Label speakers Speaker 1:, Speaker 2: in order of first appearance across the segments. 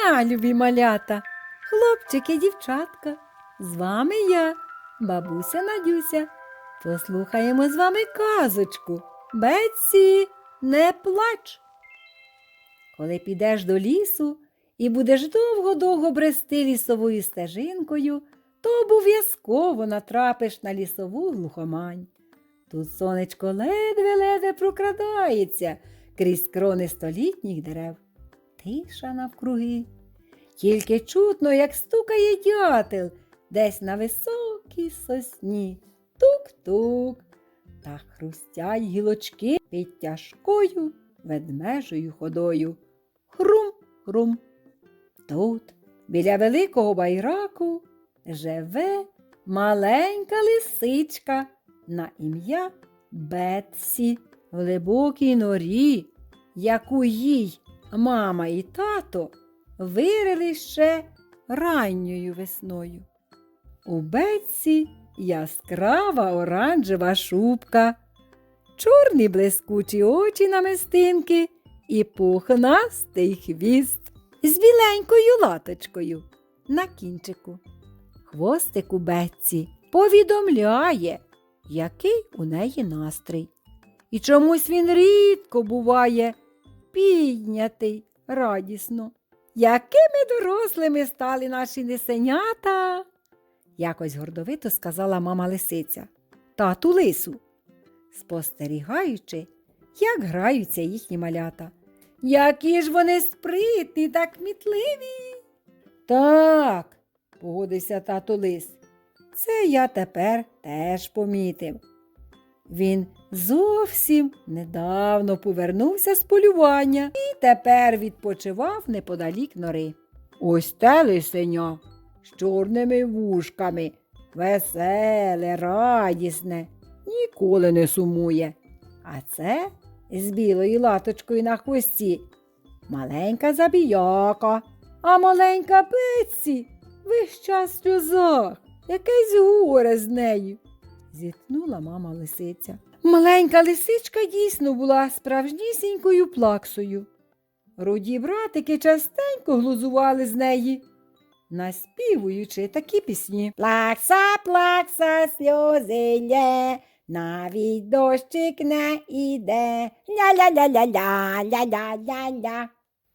Speaker 1: дня, любі малята, хлопчики, дівчатка. З вами я, бабуся Надюся. Послухаємо з вами казочку. Бетсі, не плач. Коли підеш до лісу і будеш довго-довго брести лісовою стежинкою, то обов'язково натрапиш на лісову глухомань. Тут сонечко ледве-ледве прокрадається крізь крони столітніх дерев. Тиша навкруги. Тільки чутно, як стукає дятел десь на високій сосні. Тук-тук. Та хрустять гілочки під тяжкою ведмежою ходою. Хрум-хрум. Тут, біля великого байраку, живе маленька лисичка на ім'я Бетсі в глибокій норі, яку їй мама і тато вирили ще ранньою весною. У Бетсі яскрава оранжева шубка, чорні блискучі очі намистинки і пухнастий хвіст з біленькою латочкою на кінчику. Хвостик у Бетсі повідомляє, який у неї настрій. І чомусь він рідко буває піднятий радісно. Якими дорослими стали наші несенята? якось гордовито сказала мама лисиця, тату лису, спостерігаючи, як граються їхні малята. Які ж вони спритні та кмітливі. Так, погодився тато лис. Це я тепер теж помітив. Він зовсім недавно повернувся з полювання і тепер відпочивав неподалік нори. Ось те лисеня з чорними вушками, веселе, радісне, ніколи не сумує. А це з білою латочкою на хвості. Маленька забіяка, а маленька Бетсі весь час сльозах, якесь горе з нею. Зітхнула мама лисиця. Маленька лисичка дійсно була справжнісінькою плаксою. Руді братики частенько глузували з неї, наспівуючи такі пісні. Плакса, плакса, сльози лє, навіть дощик не іде. Ля-ля-ля-ля-ля, ля-ля-ля-ля.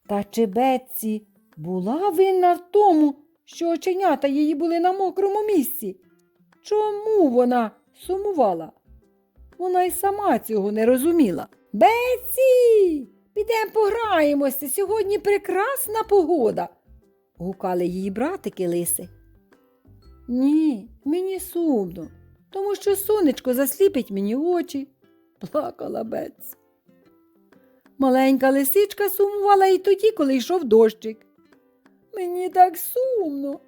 Speaker 1: Та чи Бетсі була винна в тому, що оченята її були на мокрому місці? Чому вона сумувала? Вона й сама цього не розуміла. Бетсі, підемо пограємося. Сьогодні прекрасна погода. гукали її братики лиси. Ні, мені сумно, тому що сонечко засліпить мені очі, плакала Бетсі. Маленька лисичка сумувала і тоді, коли йшов дощик. Мені так сумно,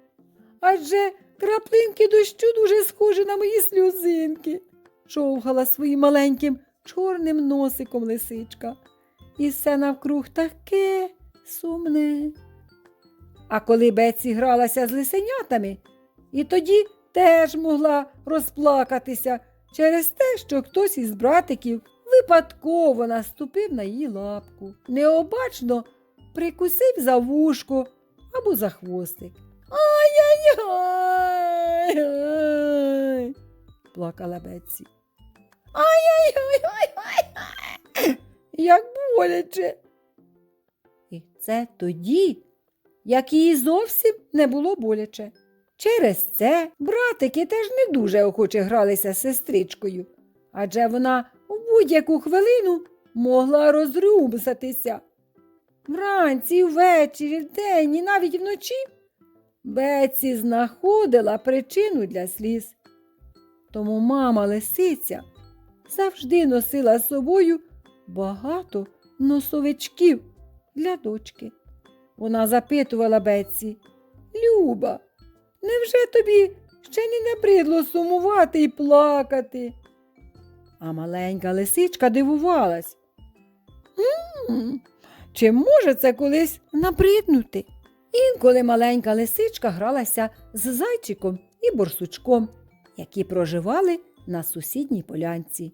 Speaker 1: адже краплинки дощу дуже схожі на мої сльозинки, човгала своїм маленьким чорним носиком лисичка. І все навкруг таке сумне. А коли Беці гралася з лисенятами, і тоді теж могла розплакатися через те, що хтось із братиків випадково наступив на її лапку, необачно прикусив за вушко або за хвостик. Ай-яй-яй! плакала Бетсі. Ай-яй-яй! Як боляче. І це тоді, як їй зовсім не було боляче. Через це братики теж не дуже охоче гралися з сестричкою, адже вона у будь-яку хвилину могла розрюмсатися. Вранці, ввечері, вдень і навіть вночі Беці знаходила причину для сліз. Тому мама лисиця завжди носила з собою багато носовичків для дочки. Вона запитувала Беці, Люба, невже тобі ще не набридло сумувати і плакати? А маленька лисичка дивувалась. «М, Чи може це колись набриднути? Інколи маленька лисичка гралася з зайчиком і борсучком, які проживали на сусідній полянці.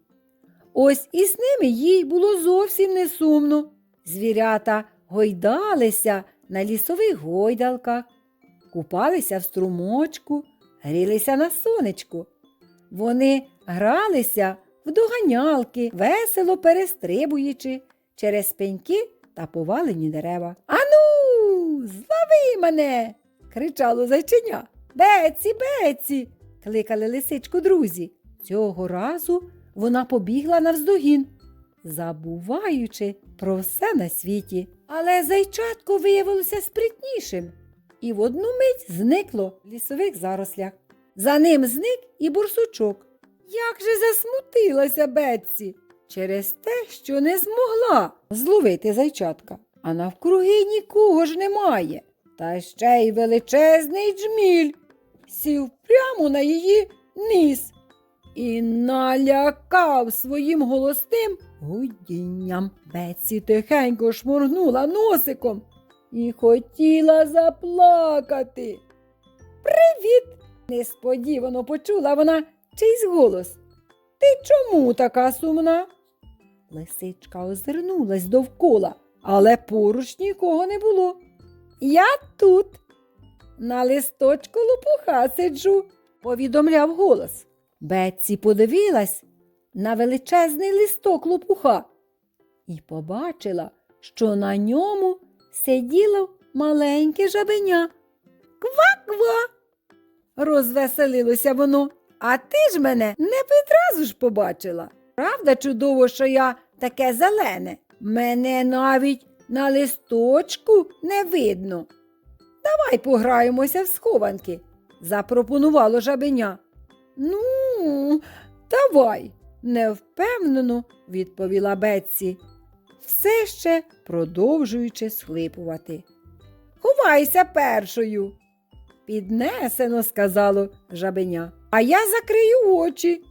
Speaker 1: Ось із ними їй було зовсім не сумно. Звірята гойдалися на лісових гойдалках, купалися в струмочку, грілися на сонечку. Вони гралися в доганялки, весело перестрибуючи через пеньки та повалені дерева. Ану, злови мене. кричало зайченя. Беці, беці. кликали лисичку друзі. Цього разу вона побігла навздогін, забуваючи про все на світі. Але зайчатко виявилося спритнішим і в одну мить зникло в лісових зарослях. За ним зник і бурсучок. Як же засмутилася Бетсі через те, що не змогла зловити зайчатка, а навкруги нікого ж немає. Та ще й величезний джміль сів прямо на її ніс і налякав своїм голосним гудінням. Бетсі тихенько шморгнула носиком і хотіла заплакати. Привіт! несподівано почула вона чийсь голос. Ти чому така сумна? Лисичка озирнулась довкола, але поруч нікого не було. Я тут. На листочку лопуха сиджу, повідомляв голос. Бетсі подивилась на величезний листок лопуха і побачила, що на ньому сиділо маленьке жабеня. Ква-ква. Розвеселилося воно. А ти ж мене не відразу ж побачила. Правда, чудово, що я таке зелене. Мене навіть на листочку не видно. Давай пограємося в схованки, запропонувало жабеня. Ну, давай, невпевнено, відповіла Бетсі, все ще продовжуючи схлипувати. Ховайся першою. Піднесено, сказало жабеня. А я закрию очі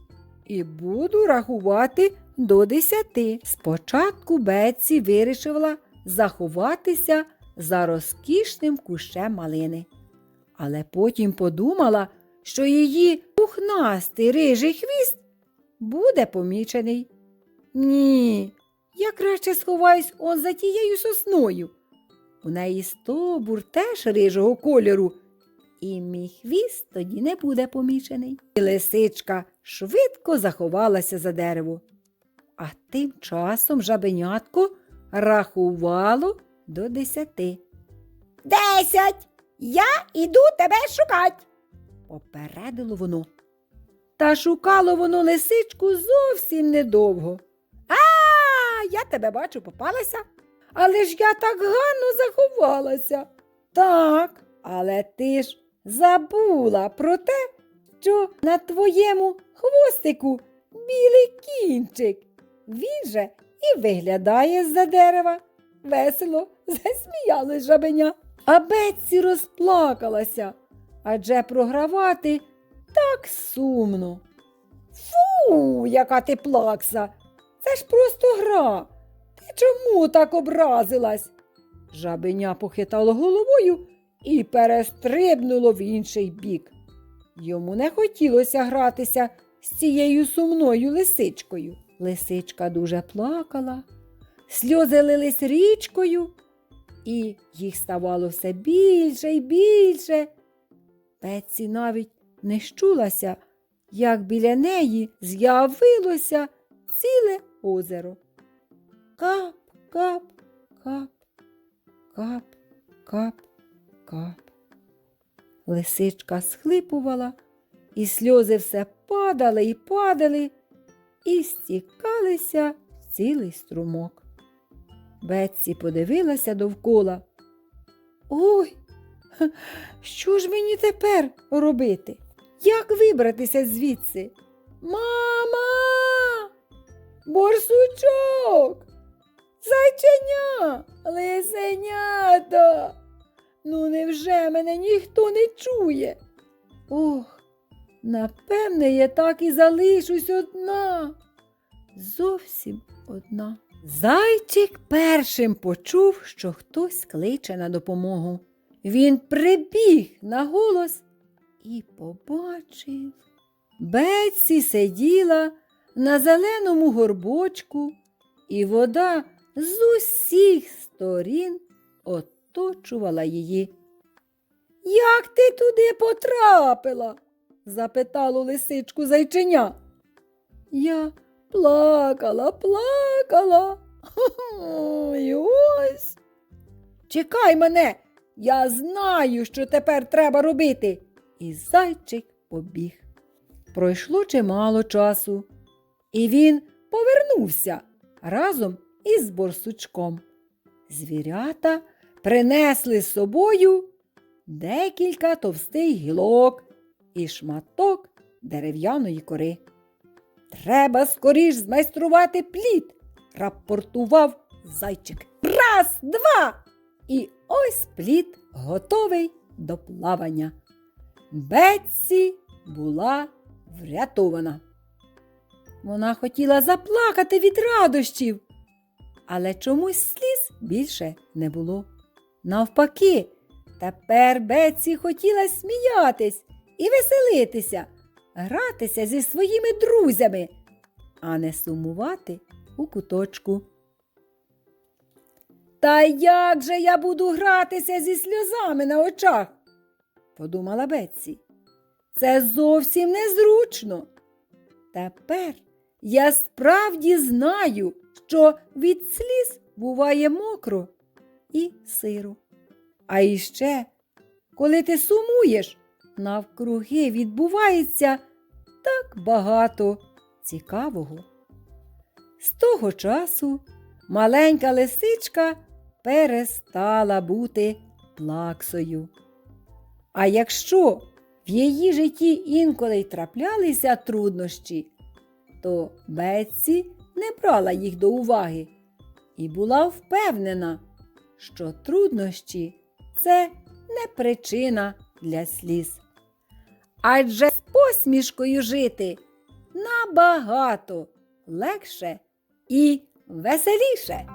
Speaker 1: і буду рахувати до десяти. Спочатку Бетсі вирішила заховатися за розкішним кущем малини. Але потім подумала, що її пухнастий рижий хвіст буде помічений. Ні, я краще сховаюсь он за тією сосною. У неї стовбур теж рижого кольору, і мій хвіст тоді не буде помічений. І лисичка швидко заховалася за дерево. А тим часом жабенятко рахувало до десяти. Десять! Я іду тебе шукать, попередило воно. Та шукало воно лисичку зовсім недовго. А, я тебе бачу, попалася. Але ж я так гарно заховалася. Так, але ти ж забула про те, що на твоєму хвостику білий кінчик. Він же і виглядає з-за дерева. Весело засміялась жабеня. А Бетсі розплакалася, адже програвати так сумно. Фу, яка ти плакса! Це ж просто гра. Ти чому так образилась? Жабеня похитало головою і перестрибнуло в інший бік. Йому не хотілося гратися з цією сумною лисичкою. Лисичка дуже плакала, сльози лились річкою, і їх ставало все більше і більше. Пеці навіть не щулася, як біля неї з'явилося ціле озеро. Кап, кап, кап, кап, кап, кап. Лисичка схлипувала, і сльози все падали і падали, і стікалися в цілий струмок. Бетсі подивилася довкола. Ой, що ж мені тепер робити? Як вибратися звідси? Мама! Борсучок! Зайченя! Лисенята! Ну, невже мене ніхто не чує? Ох, напевне, я так і залишусь одна. Зовсім одна. Зайчик першим почув, що хтось кличе на допомогу. Він прибіг на голос і побачив. Бетсі сиділа на зеленому горбочку, і вода з усіх сторін оточувала її. Як ти туди потрапила? запитало лисичку зайченя. Я плакала, плакала. Ой, ось. Чекай мене, я знаю, що тепер треба робити. І зайчик побіг. Пройшло чимало часу, і він повернувся разом із борсучком. Звірята принесли з собою декілька товстих гілок і шматок дерев'яної кори. Треба скоріш змайструвати плід, рапортував зайчик. Раз, два. І ось плід готовий до плавання. Бетсі була врятована. Вона хотіла заплакати від радощів, але чомусь сліз більше не було. Навпаки, тепер Бетсі хотіла сміятись і веселитися, гратися зі своїми друзями, а не сумувати у куточку. Та як же я буду гратися зі сльозами на очах? подумала Бетсі. Це зовсім незручно. Тепер я справді знаю, що від сліз буває мокро і сиро. А іще, коли ти сумуєш, навкруги відбувається так багато цікавого. З того часу маленька лисичка перестала бути плаксою. А якщо в її житті інколи й траплялися труднощі, то Бетсі не брала їх до уваги і була впевнена, що труднощі це не причина для сліз. Адже з посмішкою жити набагато легше і веселіше.